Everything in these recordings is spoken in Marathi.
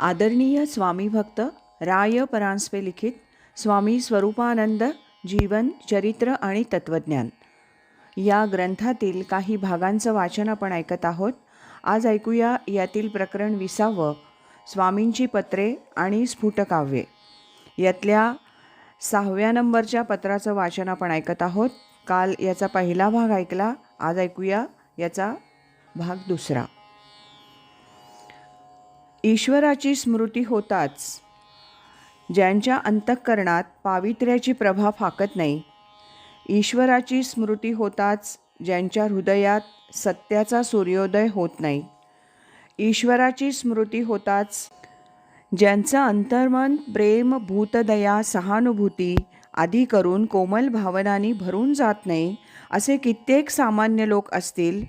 आदरणीय स्वामी भक्त राय परांजपे लिखित स्वामी स्वरूपानंद जीवन चरित्र आणि तत्त्वज्ञान या ग्रंथातील काही भागांचं वाचन आपण ऐकत आहोत. आज ऐकूया यातील प्रकरण विसावं स्वामींची पत्रे आणि स्फुटकाव्ये. यातल्या सहाव्या नंबरच्या पत्राचं वाचन आपण ऐकत आहोत. काल याचा पहिला भाग ऐकला आज ऐकूया याचा भाग दुसरा. ईश्वराची स्मृती होताच. ज्यांच्या अंतःकरणात पावित्र्याची प्रभा फाकत नाही ईश्वराची स्मृती होताच ज्यांच्या हृदयात सत्याचा सूर्योदय होत नाही. ईश्वराची स्मृती होताच ज्यांचं अंतर्मन प्रेम भूतदया सहानुभूती आदी करून कोमल भावनांनी भरून जात नाही असे कित्येक सामान्य लोक असतील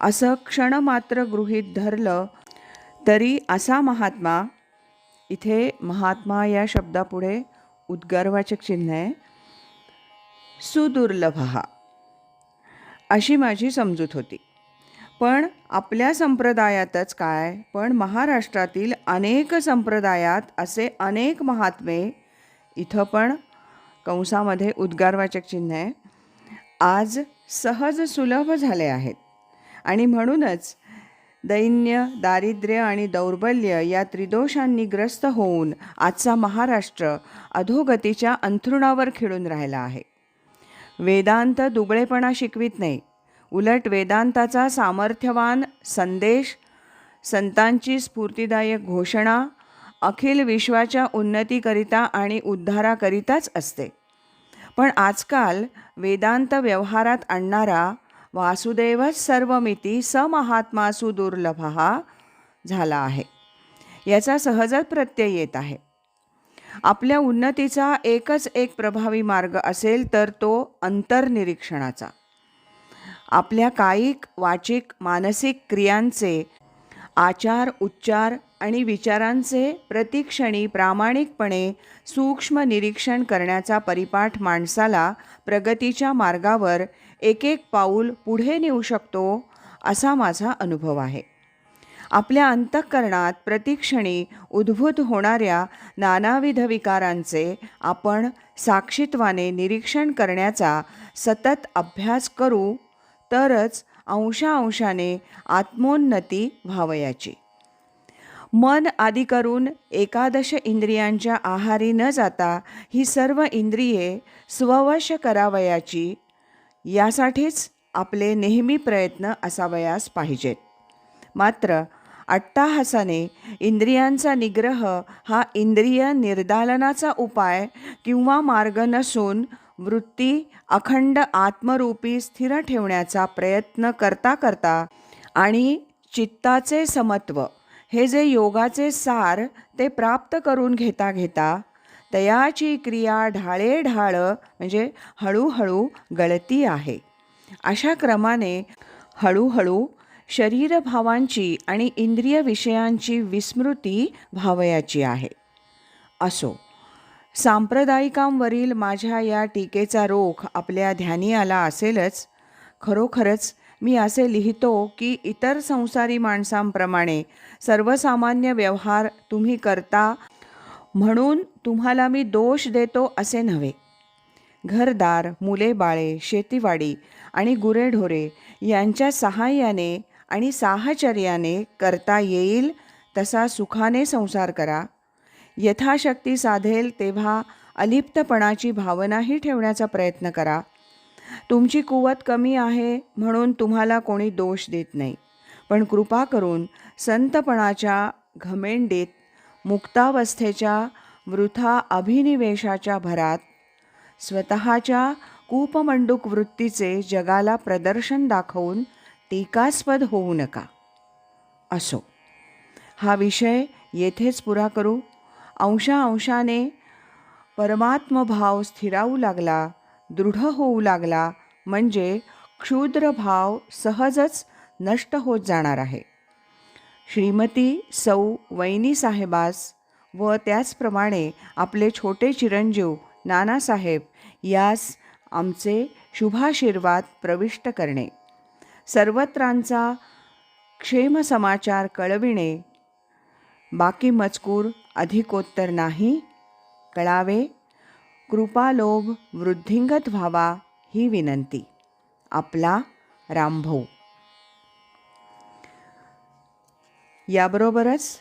असं क्षणमात्र गृहीत धरलं तरी असा महात्मा इथे महात्मा या शब्दापुढे उद्गारवाचक चिन्ह आहे सुदुर्लभ. हा अशी माझी समजूत होती. पण आपल्या संप्रदायातच काय पण महाराष्ट्रातील अनेक संप्रदायात असे अनेक महात्मे इथं पण कंसामध्ये उद्गारवाचक चिन्ह आहे आज सहज सुलभ झाले आहेत. आणि म्हणूनच दैन्य दारिद्र्य आणि दौर्बल्य या त्रिदोषांनी ग्रस्त होऊन आजचा महाराष्ट्र अधोगतीच्या अंथरुणावर खिळून राहिला आहे. वेदांत दुबळेपणा शिकवित नाही. उलट वेदांताचा सामर्थ्यवान संदेश संतांची स्फूर्तिदायक घोषणा अखिल विश्वाच्या उन्नतीकरिता आणि उद्धाराकरिताच असते. पण आजकाल वेदांत व्यवहारात आणणारा वासुदेवच सर्वमिती समहात्मा सुदुर्लभ हा झाला आहे. याचा सहजच प्रत्यय येत आहे. आपल्या उन्नतीचा एकच एक प्रभावी मार्ग असेल तर तो अंतर्निरीक्षणाचा. आपल्या कायिक वाचिक मानसिक क्रियांचे आचार उच्चार आणि विचारांचे प्रतिक्षणी प्रामाणिकपणे सूक्ष्म निरीक्षण करण्याचा परिपाठ माणसाला प्रगतीच्या मार्गावर एक एक पाऊल पुढे नेऊ शकतो असा माझा अनुभव आहे. आपल्या अंतःकरणात प्रतिक्षणी उद्भूत होणाऱ्या नानाविध विकारांचे आपण साक्षित्वाने निरीक्षण करण्याचा सतत अभ्यास करू तरच अंशांशाने आत्मोन्नती व्हावयाची. मन आदी करून एकादश इंद्रियांच्या आहारी न जाता ही सर्व इंद्रिये स्ववश करावयाची यासाठीच आपले नेहमी प्रयत्न असावयास पाहिजेत. मात्र अट्टाहासाने इंद्रियांचा निग्रह हा इंद्रिय निर्दालनाचा उपाय किंवा मार्ग नसून वृत्ती अखंड आत्मरूपी स्थिर ठेवण्याचा प्रयत्न करता करता आणि चित्ताचे समत्व हे जे योगाचे सार ते प्राप्त करून घेता घेता तयाची क्रिया ढाळे ढाळ म्हणजे हळूहळू गळती आहे. अशा क्रमाने हळूहळू शरीरभावांची आणि इंद्रिय विषयांची विस्मृती व्हावयाची आहे. असो सांप्रदायिकांवरील माझ्या या टीकेचा रोख आपल्या ध्यानी आला असेलच. खरोखरच मी असे लिहितो की इतर संसारी माणसांप्रमाणे सर्वसामान्य व्यवहार तुम्ही करता म्हणून तुम्हाला मी दोष देतो असे नव्हे. घरदार मुले बाळे शेतीवाडी आणि गुरेढोरे यांच्या सहाय्याने आणि साहचर्याने करता येईल तसा सुखाने संसार करा. यथाशक्ती साधेल तेव्हा अलिप्तपणाची भावनाही ठेवण्याचा प्रयत्न करा. तुमची कुवत कमी आहे म्हणून तुम्हाला कोणी दोष देत नाही. पण कृपा करून संतपणाच्या घमेंडीत मुक्तावस्थेच्या वृथा अभिनिवेशाच्या भरात स्वतःच्या कूपमंडूक वृत्तीचे जगाला प्रदर्शन दाखवून टीकास्पद होऊ नका. असो. हा विषय येथेच पुरा करू. अंशांशाने परमात्मभाव स्थिरावू लागला दृढ होऊ लागला म्हणजे क्षुद्र भाव सहजच नष्ट होत जाणार आहे. श्रीमती सौ वैनी साहेबास व त्याचप्रमाणे आपले छोटे चिरंजीव नानासाहेब यास आमचे शुभाशीर्वाद प्रविष्ट करणे. सर्वत्रांचा क्षेमसमाचार कळविणे. बाकी मजकूर अधिकोत्तर नाही. कळावे. कृपालोभ वृद्धिंगत व्हावा ही विनंती. आपला रामभाऊ. याबरोबरच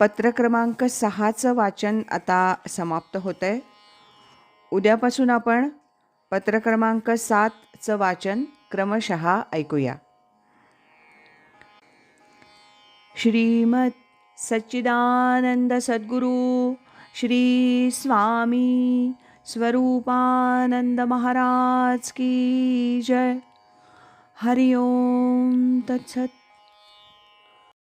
पत्र क्रमांक सहाचं वाचन आता समाप्त होतं आहे उद्यापासून आपण पत्र क्रमांक सातचं वाचन क्रमशः ऐकूया. श्रीमत सच्चिदानंद सद्गुरु श्री स्वामी स्वरूपानंद महाराज की जय. हरिओम तत्सत.